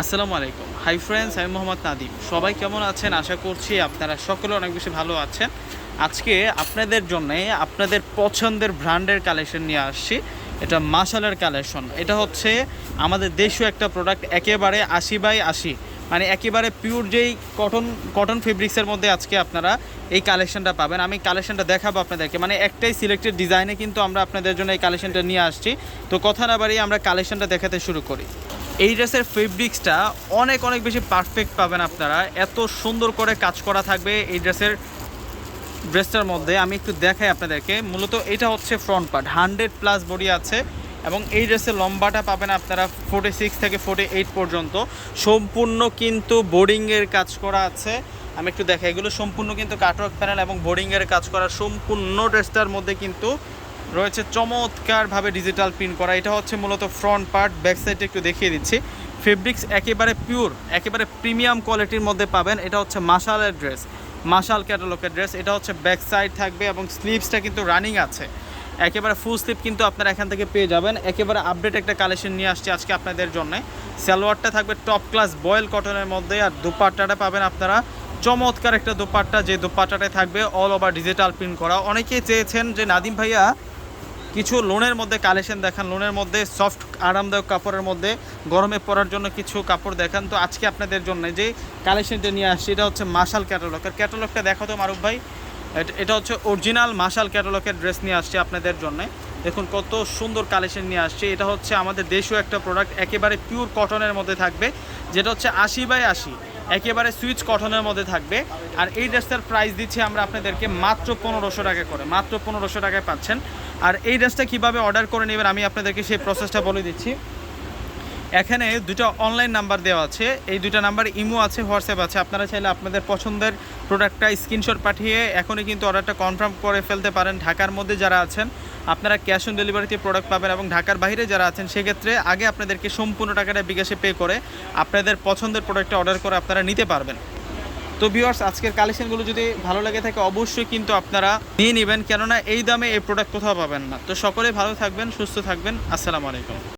আসসালামু আলাইকুম। Hi friends আমি মোহাম্মদ নাদিম। সবাই কেমন আছেন? আশা করছি আপনারা সকলে অনেক বেশি ভালো আছেন। আজকে আপনাদের জন্যে আপনাদের পছন্দের ব্র্যান্ডের কালেকশন নিয়ে আসছি। এটা মাসালের কালেকশন। এটা হচ্ছে আমাদের দেশীয় একটা প্রোডাক্ট একেবারে আশি বাই আশি। মানে একেবারে পিওর যেই কটন কটন ফেব্রিক্সের মধ্যে আজকে আপনারা এই কালেকশনটা পাবেন। আমি কালেকশনটা দেখাবো আপনাদেরকে। মানে একটাই সিলেক্টেড ডিজাইনে কিন্তু আমরা আপনাদের জন্য এই কালেকশনটা নিয়ে আসছি। তো কথা না বাড়িয়ে আমরা কালেকশনটা দেখাতে শুরু করি। এই ড্রেসের ফেব্রিক্সটা অনেক অনেক বেশি পারফেক্ট পাবেন আপনারা। এত সুন্দর করে কাজ করা থাকবে এই ড্রেসের ড্রেসটার মধ্যে। আমি একটু দেখাই আপনাদেরকে। মূলত এটা হচ্ছে front part hundred plus body আছে এবং এই ড্রেসের লম্বাটা পাবেন আপনারা ফোর্টি সিক্স থেকে ফোর্টি এইট পর্যন্ত। সম্পূর্ণ কিন্তু বোর্ডিংয়ের কাজ করা আছে। আমি একটু দেখাই। এগুলো সম্পূর্ণ কিন্তু কাটওয়ার্ক প্যানেল এবং বোর্ডিংয়ের কাজ করা সম্পূর্ণ ড্রেসটার মধ্যে কিন্তু রয়েছে চমৎকারভাবে ডিজিটাল প্রিন্ট করা। এটা হচ্ছে মূলত ফ্রন্ট পার্ট ব্যাক সাইডে একটু দেখিয়ে দিচ্ছি। ফেব্রিক্স একেবারে পিওর একেবারে প্রিমিয়াম কোয়ালিটির মধ্যে পাবেন। এটা হচ্ছে মাশালের ড্রেস মাশাল ক্যাটালগের ড্রেস এটা হচ্ছে ব্যাক সাইড থাকবে এবং স্লিভসটা কিন্তু রানিং আছে। একেবারে ফুল স্লিপ কিন্তু আপনারা এখান থেকে পেয়ে যাবেন। একেবারে আপডেট একটা কালেকশন নিয়ে আসছে আজকে আপনাদের জন্য। সালোয়ারটা থাকবে টপ ক্লাস বয়েল কটনের মধ্যে আর দুপাট্টাটা পাবেন আপনারা। চমৎকার একটা দোপাট্টা, যে দোপাট্টাটায় থাকবে অল ওভার ডিজিটাল প্রিন্ট করা। অনেকেই চেয়েছেন যে নাদিম ভাইয়া কিছু লোনের মধ্যে কালেকশন দেখান। লোনের মধ্যে সফট আরামদায়ক কাপড়ের মধ্যে গরমে পরার জন্য কিছু কাপড় দেখান। তো আজকে আপনাদের জন্য যে কালেকশনটা নিয়ে আসছি, এটা হচ্ছে মাশাল ক্যাটালগ আর ক্যাটালগটা দেখা তো মারুফ ভাই। এটা- হচ্ছে অরিজিনাল মাশাল ক্যাটালগের ড্রেস নিয়ে আসছি আপনাদের জন্য। দেখুন কত সুন্দর কালেকশন নিয়ে আসছে। এটা হচ্ছে আমাদের দেশীয় একটা প্রোডাক্ট একেবারে পিওর কটনের মধ্যে থাকবে, যেটা হচ্ছে আশি বাই আশি। একেবারে সুইচ কঠনের মধ্যে থাকবে। আর এই ড্রেসটার প্রাইস দিচ্ছি আমরা আপনাদেরকে মাত্র পনেরোশো টাকা করে। মাত্র পনেরোশো টাকায় পাচ্ছেন। আর এই ড্রেসটা কীভাবে অর্ডার করে নেবেন আমি আপনাদেরকে সেই প্রসেসটা বলে দিচ্ছি। এখানে দুটো অনলাইন নাম্বার দেওয়া আছে। এই দুটো নাম্বার ইমো আছে হোয়াটসঅ্যাপ আছে। আপনারা চাইলে আপনাদের পছন্দের প্রোডাক্টটা স্ক্রিনশট পাঠিয়ে এখনই কিন্তু অর্ডারটা কনফার্ম করে ফেলতে পারেন। ঢাকার মধ্যে যারা আছেন, আপনারা ক্যাশ অন ডেলিভারিতে প্রোডাক্ট পাবেন এবং ঢাকার বাইরে যারা আছেন, সেক্ষেত্রে আগে আপনাদেরকে সম্পূর্ণ টাকাটা বিকাশে পে করে আপনাদের পছন্দের প্রোডাক্টটা অর্ডার করে আপনারা নিতে পারবেন। তো ভিউয়ার্স আজকের কালেকশনগুলো যদি ভালো লাগে থাকে, অবশ্যই কিন্তু আপনারা নিয়ে নেবেন। কেননা এই দামে এই প্রোডাক্ট কোথাও পাবেন না। তো সকলে ভালো থাকবেন, সুস্থ থাকবেন। আসসালামু আলাইকুম।